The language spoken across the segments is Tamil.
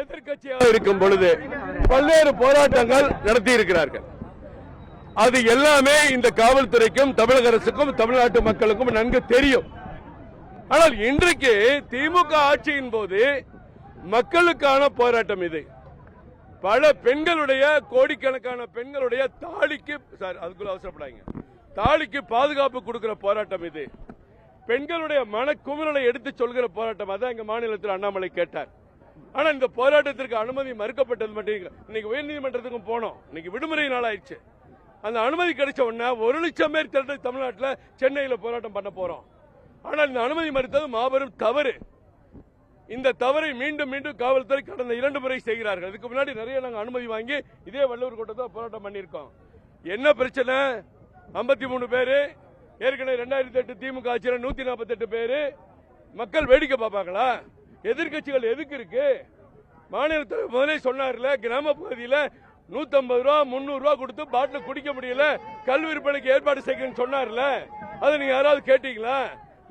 எதிர்க்கட்சியாக இருக்கும் பொழுது பல்வேறு போராட்டங்கள் நடத்தி இருக்கிறார்கள் அது எல்லாமே இந்த காவல்துறைக்கும் தமிழக அரசுக்கும் தமிழ்நாட்டு மக்களுக்கும் நன்கு தெரியும். ஆனால் இன்றைக்கு திமுக ஆட்சியின் போது மக்களுக்கான போராட்டம் இது. பல பெண்களுடைய கோடிக்கணக்கான பெண்களுடைய தாலிக்கு சார் அதுக்குள்ள அவசரப்படாங்க தாலிக்கு பாதுகாப்பு கொடுக்கிற போராட்டம் இது. பெண்களுடைய மனக்குமுறலை எடுத்து சொல்கிற போராட்டம். அதான் எங்க மாநிலத்தில் அண்ணாமலை கேட்டார். ஆனா இந்த போராட்டத்திற்கு அனுமதி மறுக்கப்பட்டது மட்டும் இன்னைக்கு உயர்நீதிமன்றத்துக்கும் போனோம். இன்னைக்கு விடுமுறை நாள் ஆயிடுச்சு அந்த அனுமதி கிடைச்ச உடனே ஒரு லட்சம் பேர் திரட்டு தமிழ்நாட்டில் சென்னையில் போராட்டம் பண்ண போறோம். ஆனால் இந்த அனுமதி மறுத்தது மாபெரும் தவறு. இந்த தவறை மீண்டும் மீண்டும் காவல்துறை கடந்த இரண்டு முறை செய்கிறார்கள். இதுக்கு முன்னாடி நிறைய நாங்க அனுமதி வாங்கி இதே வள்ளூர் கோட்டத்தில் போராட்டம் பண்ணியிருக்கோம். என்ன பிரச்சனை? 53 மூணு பேரு ஏற்கனவே ரெண்டாயிரத்தி எட்டு திமுக ஆட்சியில் நூத்தி நாற்பத்தெட்டு பேரு. மக்கள் வேடிக்கை பார்ப்பாங்களா? எதிர்க்கட்சிகள் எதுக்கு இருக்கு? மாநிலத்தில் முதலே சொன்னார்ல கிராம பகுதியில் நூத்தம்பது ரூபா முந்நூறு ரூபா கொடுத்து பாட்டில் குடிக்க முடியல கல் விற்பனைக்கு ஏற்பாடு செய்யணும்னு சொன்னார்ல. அதை நீங்க யாராவது கேட்டீங்களா?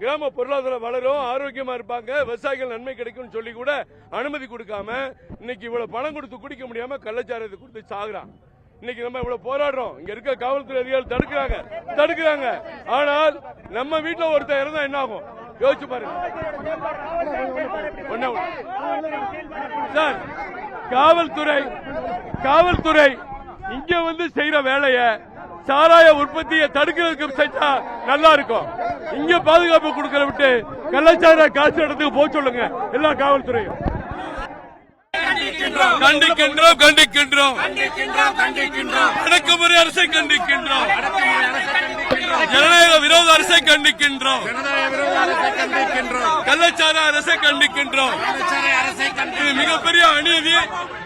கிராம பொருளாதாரம் வளரும் ஆரோக்கியமா இருப்பாங்க விவசாயிகள் நன்மை கிடைக்கும்னு சொல்லி கூட அனுமதி கொடுக்காம இன்னைக்கு இவ்வளவு பணம் கொடுத்து குடிக்க முடியாம கள்ளச்சாரத்தை கொடுத்து சாகுறான். இன்னைக்கு நம்ம இவ்வளவு போராடுறோம். இங்க இருக்க காவல்துறை அதிகாரிகள் தடுக்கிறாங்க தடுக்கிறாங்க. ஆனால் நம்ம வீட்டுல ஒருத்தர் இருந்தா என்ன ஆகும்? யோசிச்சு பாருங்க. சார் காவல்துறை காவல்துறை இங்க வந்து செய்யற வேலைய சாராய உற்பத்தியை தடுக்கிறதுக்கு செஞ்சா நல்லா இருக்கும். இங்க பாதுகாப்பு கொடுக்கற விட்டு கள்ளச்சார காசு இடத்துக்கு போக சொல்லுங்க எல்லா காவல்துறையும். கண்டிக்கின்றோம். கண்டிக்கின்றோம் அடக்குமுறை அரசை கண்டிக்கின்றோம். விரோத அரசை கண்டிக்கின்றோம். கள்ளச்சார அரசை கண்டிக்கின்றோம். இது மிகப்பெரிய அநீதி.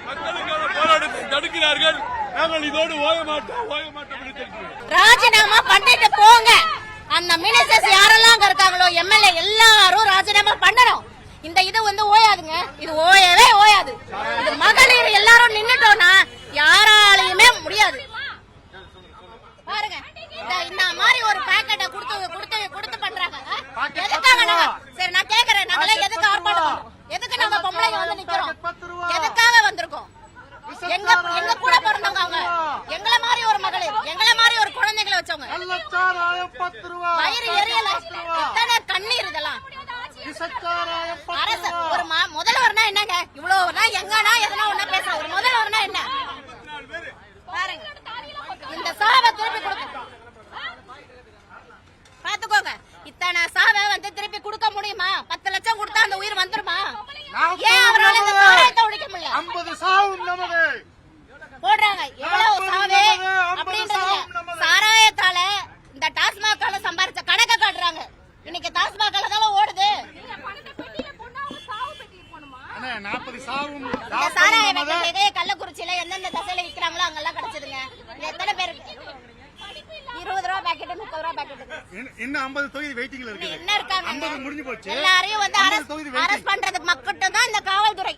மக்களுக்கான போராட்டத்தை தடுக்கிறார்கள். நாங்கள் இதோடு ஓய மாட்டோம் ஓய மாட்டோம். ராஜினாமா பண்ணிட்டு போங்க அந்த மினிஸ்டர்ஸ் யாரெல்லாம் அங்க இருக்காங்களோ எம்எல்ஏ எல்லாரும் ராஜினாமா பண்ணணும் இந்த இது வந்து ஓயாதுங்க இது ஓயவே ஓயாது இது மகளிர் எல்லாரும் நின்னுட்டோம்னா யாராலையுமே முடியாது பாருங்க இந்த இந்த மாதிரி ஒரு பாக்கெட்டை கொடுத்து கொடுத்து கொடுத்து பண்றாங்க ஆ? எதுக்காக சரி நான் கேக்குறேன். நாங்களாம் எதுக்கு ஆர்ப்பாட்டம்? எதுக்கு நம்ம பொம்பளைங்க வந்து நிக்கிறோம்? எதுக்காக வந்திருக்கோம்? எங்க எங்க கூட பிறந்தவங்க அவங்க. எங்களை மாதிரி ஒரு மகளிர் எங்களை மாதிரி ஒரு குழந்தைகளை வச்சவங்க. வயிறு எரியல. எத்தனை கண்ணீர் இதெல்லாம்? அரசு ஒரு முதல்வர்னா என்னங்க? இவ்வளவுனா எங்கன்னா எதனா ஒண்ணா பேச ஒரு முதல்வர்னா என்ன பாருங்க இந்த சாவை திருப்பி கொடுக்க பாத்துக்கோங்க இத்தனை சாவை வந்து திருப்பி கொடுக்க முடியுமா பத்து லட்சம் கொடுத்தா அந்த உயிர் வந்துருமா? ஏன் அவரால இந்த சாராயத்தை ஒழிக்க முடியல? ஐம்பது சாவும் நமது போடுறாங்க. எவ்வளவு சாவே? அப்படின்றது. சாராயத்தால இந்த டாஸ்மாகால சம்பாரிச்ச கணக்க காட்டுறாங்க. இன்னைக்கு டாஸ்மாகால தான் ஓடுது. நாற்பது சாவும் சாராய கள்ளக்குறிச்சியில எந்தெந்த தசையில விக்கிறாங்களோ அங்கெல்லாம் கிடைச்சதுங்க. எத்தனை பேருக்கு இருபது ரூபா பாக்கெட் முப்பது ரூபா பாக்கெட் இன்னும் ஐம்பது தொகுதி வெயிட்டிங்ல என்ன இருக்காங்க? முடிஞ்சு போச்சு. எல்லாரையும் வந்து 50 அரெஸ்ட் தொகுதி waiting. அரெஸ்ட் பண்றதுக்கு மட்டும் தான் இந்த காவல்துறை.